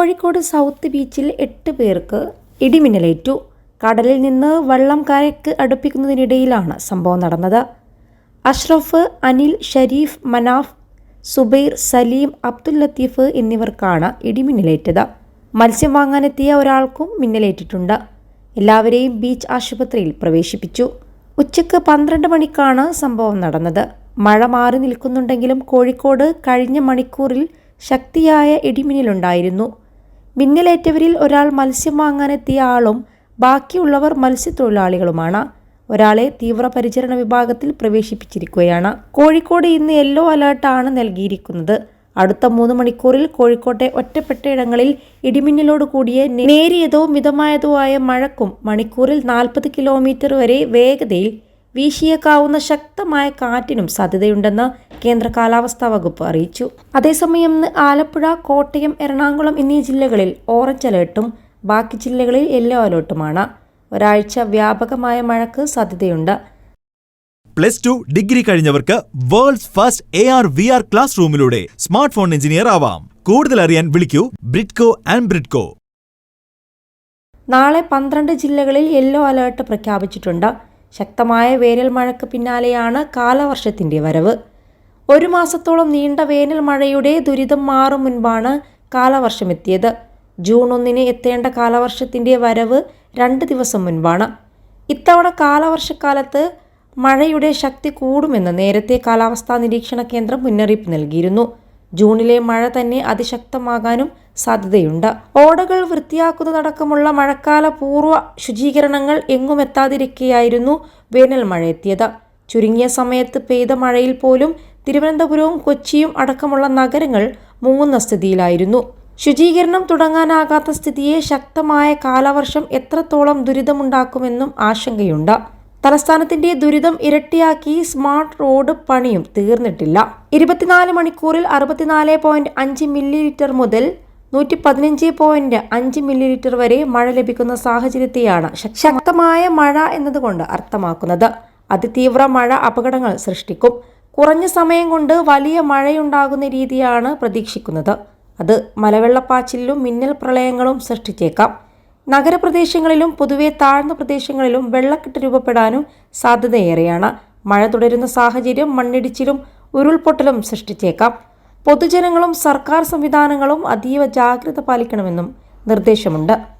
Kozhikode south ബീച്ചിൽ എട്ട് പേർക്ക് ഇടിമിന്നലേറ്റു. കടലിൽ നിന്ന് വള്ളം കരയ്ക്ക് അടുപ്പിക്കുന്നതിനിടയിലാണ് സംഭവം നടന്നത്. അഷ്റഫ് അനിൽ ഷരീഫ് മനാഫ് സുബൈർ സലീം അബ്ദുൽ ലത്തീഫ് എന്നിവർക്കാണ് ഇടിമിന്നലേറ്റത്. മത്സ്യം വാങ്ങാനെത്തിയ ഒരാൾക്കും മിന്നലേറ്റിട്ടുണ്ട്. എല്ലാവരെയും ബീച്ച് ആശുപത്രിയിൽ പ്രവേശിപ്പിച്ചു. ഉച്ചയ്ക്ക് പന്ത്രണ്ട് മണിക്കാണ് സംഭവം നടന്നത്. മഴ മാറി നിൽക്കുന്നുണ്ടെങ്കിലും കോഴിക്കോട് കഴിഞ്ഞ മണിക്കൂറിൽ ശക്തിയായ ഇടിമിന്നലുണ്ടായിരുന്നു. മിന്നലേറ്റവരിൽ ഒരാൾ മത്സ്യം വാങ്ങാനെത്തിയ ആളും ബാക്കിയുള്ളവർ മത്സ്യത്തൊഴിലാളികളുമാണ്. ഒരാളെ തീവ്രപരിചരണ വിഭാഗത്തിൽ പ്രവേശിപ്പിച്ചിരിക്കുകയാണ്. കോഴിക്കോട് ഇന്ന് യെല്ലോ അലേർട്ടാണ് നൽകിയിരിക്കുന്നത്. അടുത്ത മൂന്ന് മണിക്കൂറിൽ കോഴിക്കോട്ടെ ഒറ്റപ്പെട്ട ഇടങ്ങളിൽ ഇടിമിന്നലോട് കൂടിയ നേരിയതോ മിതമായതോ ആയ മഴക്കും മണിക്കൂറിൽ നാൽപ്പത് കിലോമീറ്റർ വരെ വേഗതയിൽ വീശിയേക്കാവുന്ന ശക്തമായ കാറ്റിനും സാധ്യതയുണ്ടെന്ന് കേന്ദ്ര കാലാവസ്ഥാ വകുപ്പ് അറിയിച്ചു. അതേസമയം ഇന്ന് ആലപ്പുഴ കോട്ടയം എറണാകുളം എന്നീ ജില്ലകളിൽ ഓറഞ്ച് അലേർട്ടും ബാക്കി ജില്ലകളിൽ യെല്ലോ അലേർട്ടുമാണ്. ഒരാഴ്ച വ്യാപകമായ മഴയ്ക്ക് സാധ്യതയുണ്ട്. Plus two degree കഴിഞ്ഞവർക്ക് world's first A R V R class റൂമിലൂടെ smart phone engineer ആവാം. കൂടുതൽ അറിയാൻ വിളിക്കൂ ബ്രിഡ്കോ ആൻഡ് ബ്രിഡ്കോ. നാളെ പന്ത്രണ്ട് ജില്ലകളിൽ യെല്ലോ അലേർട്ട് പ്രഖ്യാപിച്ചിട്ടുണ്ട്. ശക്തമായ വേനൽ മഴയ്ക്ക് പിന്നാലെയാണ് കാലവർഷത്തിന്റെ വരവ്. ഒരു മാസത്തോളം നീണ്ട വേനൽ മഴയുടെ ദുരിതം മാറും മുൻപാണ് കാലവർഷമെത്തിയത്. ജൂൺ ഒന്നിന് എത്തേണ്ട കാലവർഷത്തിന്റെ വരവ് രണ്ട് ദിവസം മുൻപാണ്. ഇത്തവണ കാലവർഷക്കാലത്ത് മഴയുടെ ശക്തി കൂടുമെന്ന് നേരത്തെ കാലാവസ്ഥാ നിരീക്ഷണ കേന്ദ്രം മുന്നറിയിപ്പ് നൽകിയിരുന്നു. ജൂണിലെ മഴ തന്നെ അതിശക്തമാകാനും സാധ്യതയുണ്ട്. ഓടകൾ വൃത്തിയാക്കുന്നതടക്കമുള്ള മഴക്കാല പൂർവ ശുചീകരണങ്ങൾ എങ്ങുമെത്താതിരിക്കെയായിരുന്നു വേനൽ മഴ എത്തിയത് ചുരുങ്ങിയ സമയത്ത് പെയ്ത മഴയിൽ പോലും തിരുവനന്തപുരവും കൊച്ചിയും അടക്കമുള്ള നഗരങ്ങൾ മുങ്ങുന്ന സ്ഥിതിയിലായിരുന്നു. ശുചീകരണം തുടങ്ങാനാകാത്ത സ്ഥിതിയെ ശക്തമായ കാലവർഷം എത്രത്തോളം ദുരിതമുണ്ടാക്കുമെന്നും ആശങ്കയുണ്ട്. തലസ്ഥാനത്തിന്റെ ദുരിതം ഇരട്ടിയാക്കി സ്മാർട്ട് റോഡ് പണിയും തീർന്നിട്ടില്ല. ഇരുപത്തിനാല് മണിക്കൂറിൽ അറുപത്തിനാല് പോയിന്റ് അഞ്ച് മില്ലി ലിറ്റർ മുതൽ നൂറ്റി പതിനഞ്ച് പോയിന്റ് അഞ്ച് മില്ലി ലിറ്റർ വരെ മഴ ലഭിക്കുന്ന സാഹചര്യത്തെയാണ് ശക്തമായ മഴ എന്നതുകൊണ്ട് അർത്ഥമാക്കുന്നത്. അതിതീവ്ര മഴ അപകടങ്ങൾ സൃഷ്ടിക്കും. കുറഞ്ഞ സമയം കൊണ്ട് വലിയ മഴയുണ്ടാകുന്ന രീതിയാണ് പ്രതീക്ഷിക്കുന്നത്. അത് മലവെള്ളപ്പാച്ചിലും മിന്നൽ പ്രളയങ്ങളും സൃഷ്ടിച്ചേക്കാം. നഗരപ്രദേശങ്ങളിലും പൊതുവെ താഴ്ന്ന പ്രദേശങ്ങളിലും വെള്ളക്കെട്ട് രൂപപ്പെടാനും സാധ്യതയേറെയാണ്. മഴ തുടരുന്ന സാഹചര്യം മണ്ണിടിച്ചിലും ഉരുൾപൊട്ടലും സൃഷ്ടിച്ചേക്കാം. പൊതുജനങ്ങളും സർക്കാർ സംവിധാനങ്ങളും അതീവ ജാഗ്രത പാലിക്കണമെന്നും നിർദ്ദേശമുണ്ട്.